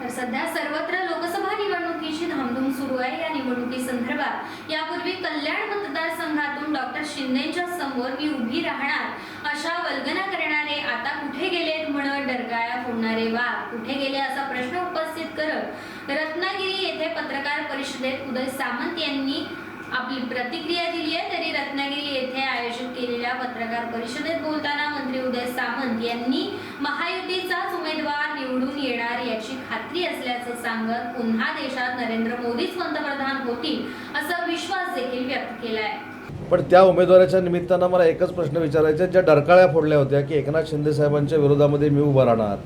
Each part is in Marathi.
तर सध्या सर्वत्र लोकसभा निवडणुकीची धामधूम सुरू आहे. या निवडणुकीसंदर्भात यापूर्वी कल्याण मतदारसंघातून डॉक्टर शिंदेच्या समोर मी उभी राहणार. अशा वल्गना करणारे आता कुठे गेलेत म्हणत डरगाळ्या फोडणारे वाघ? कुठे गेले असा प्रश्न उपस्थित करत रत्नागिरी येथे पत्रकार परिषदेत उदय सामंत यांनी आपली प्रतिक्रिया दिली आहे. तरी रत्नागिरी येथे आयोजित केलेल्या पत्रकार परिषदेत बोलताना मंत्री उदय सामंत यांनी महायुतीचाच उमेदवार निवडून येणार याची खात्री असल्याचं सांगत पुन्हा देशात नरेंद्र मोदीच पंतप्रधान होतील असा विश्वास देखील व्यक्त केला आहे पण त्या उमेदवाराच्या निमित्तानं मला एकच प्रश्न विचारायचा ज्या डरकाळ्या फोडल्या होत्या की एकनाथ शिंदे साहेबांच्या विरोधामध्ये मी उभा राहणार.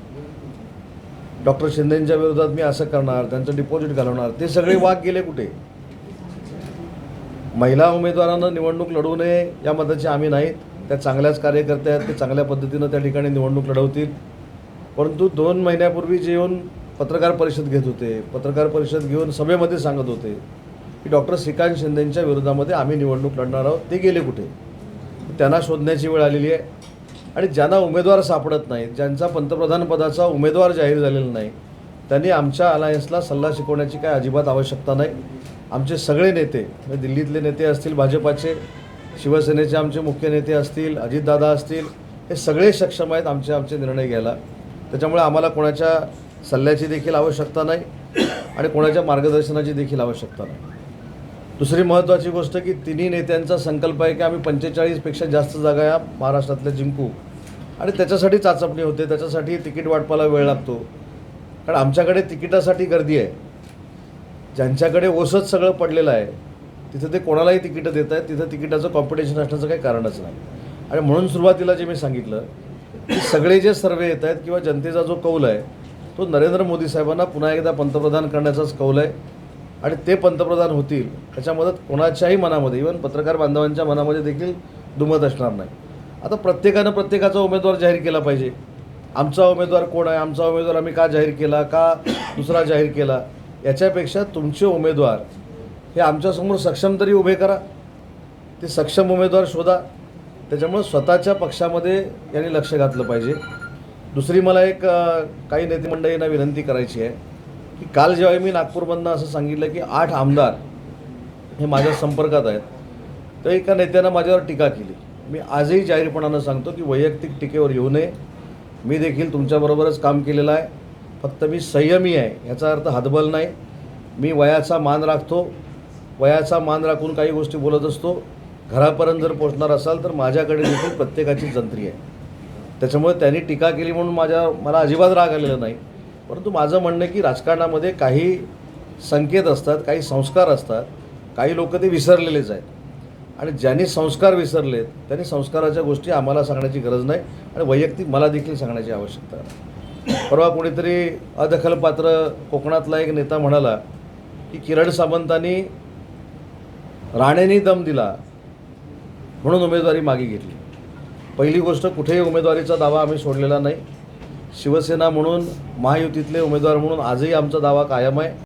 डॉक्टर शिंदेंच्या विरोधात मी असं करणार त्यांचं डिपॉझिट घालवणार ते सगळे वाघ गेले कुठे? महिला उमेदवारांना निवडणूक लढू नये या मताचे आम्ही नाहीत. त्या चांगल्याच कार्यकर्त्या आहेत ते चांगल्या पद्धतीनं त्या ठिकाणी निवडणूक लढवतील. परंतु दोन महिन्यापूर्वी जे येऊन पत्रकार परिषद घेत होते पत्रकार परिषद घेऊन सभेमध्ये सांगत होते की डॉक्टर श्रीकांत शिंदेंच्या विरोधामध्ये आम्ही निवडणूक लढणार आहोत. ते गेले कुठे? त्यांना शोधण्याची वेळ आलेली आहे. आणि ज्यांना उमेदवार सापडत नाहीत ज्यांचा पंतप्रधानपदाचा उमेदवार जाहीर झालेला नाही त्यांनी आमच्या अलायन्सला सल्ला शिकवण्याची काय अजिबात आवश्यकता नाही. आमचे सगळे नेते म्हणजे दिल्लीतले नेते असतील भाजपाचे शिवसेनेचे आमचे मुख्य नेते असतील अजितदादा असतील हे सगळे सक्षम आहेत आमचे आमचे निर्णय घ्यायला. त्याच्यामुळे आम्हाला कोणाच्या सल्ल्याची देखील आवश्यकता नाही आणि कोणाच्या मार्गदर्शनाची देखील आवश्यकता नाही. दुसरी महत्त्वाची गोष्ट की तिन्ही नेत्यांचा संकल्प आहे की आम्ही पंचेचाळीसपेक्षा जास्त जागा या महाराष्ट्रातल्या जिंकू. आणि त्याच्यासाठी चाचपणी होते त्याच्यासाठी तिकीट वाटपाला वेळ लागतो. कारण आमच्याकडे तिकिटासाठी गर्दी आहे. ज्यांच्याकडे ओसच सगळं पडलेलं आहे तिथं ते कोणालाही तिकीटं देत आहेत तिथं तिकिटाचं कॉम्पिटिशन असण्याचं काही कारणच नाही. आणि म्हणून सुरुवातीला जे मी सांगितलं की सगळे जे सर्वे येत आहेत किंवा जनतेचा जो कौल आहे तो नरेंद्र मोदी साहेबांना पुन्हा एकदा पंतप्रधान करण्याचाच कौल आहे. आणि ते पंतप्रधान होतील त्याच्यामध्ये कोणाच्याही मनामध्ये इवन पत्रकार बांधवांच्या मनामध्ये देखील दुमत असणार नाही. आता प्रत्येकानं प्रत्येकाचा उमेदवार जाहीर केला पाहिजे. आमचा उमेदवार कोण आहे? आमचा उमेदवार आम्ही का जाहीर केला? का दुसरा जाहीर केला? याच्यापेक्षा तुमचे उमेदवार हे आमच्यासमोर सक्षम तरी उभे करा. ते सक्षम उमेदवार शोधा. त्याच्यामुळं स्वतःच्या पक्षामध्ये यांनी लक्ष घातलं पाहिजे. दुसरी मला एक काही नेते मंडळींना विनंती करायची आहे की काल जेव्हा मी नागपूरमधनं असं सांगितलं की आठ आमदार हे माझ्या संपर्कात आहेत तर एका नेत्यानं माझ्यावर टीका केली. मी आजही जाहीरपणानं सांगतो की वैयक्तिक टीकेवर येऊ नये. मी देखील तुमच्याबरोबरच काम केलेलं आहे. फक्त मी संयमी आहे याचा अर्थ हातबल नाही. मी वयाचा मान राखतो. वयाचा मान राखून काही गोष्टी बोलत असतो. घरापर्यंत जर पोचणार असाल तर माझ्याकडे देखील प्रत्येकाची जंत्री आहे. त्याच्यामुळे त्यांनी टीका केली म्हणून माझ्या मला अजिबात राग आलेला नाही. परंतु माझं म्हणणं की राजकारणामध्ये काही संकेत असतात काही संस्कार असतात. काही लोक ते विसरलेलेच आहेत. आणि ज्यांनी संस्कार विसरलेत त्यांनी संस्काराच्या गोष्टी आम्हाला सांगण्याची गरज नाही आणि वैयक्तिक मला देखील सांगण्याची आवश्यकता नाही परवा कोणीतरी अदखलपात्र कोकणातला एक नेता म्हणाला की किरण सामंतांनी राणेंनी दम दिला. म्हणून उमेदवारी मागे घेतली. पहिली गोष्ट कुठेही उमेदवारीचा दावा आम्ही सोडलेला नाही. शिवसेना म्हणून महायुतीतले उमेदवार म्हणून आजही आमचा दावा कायम आहे.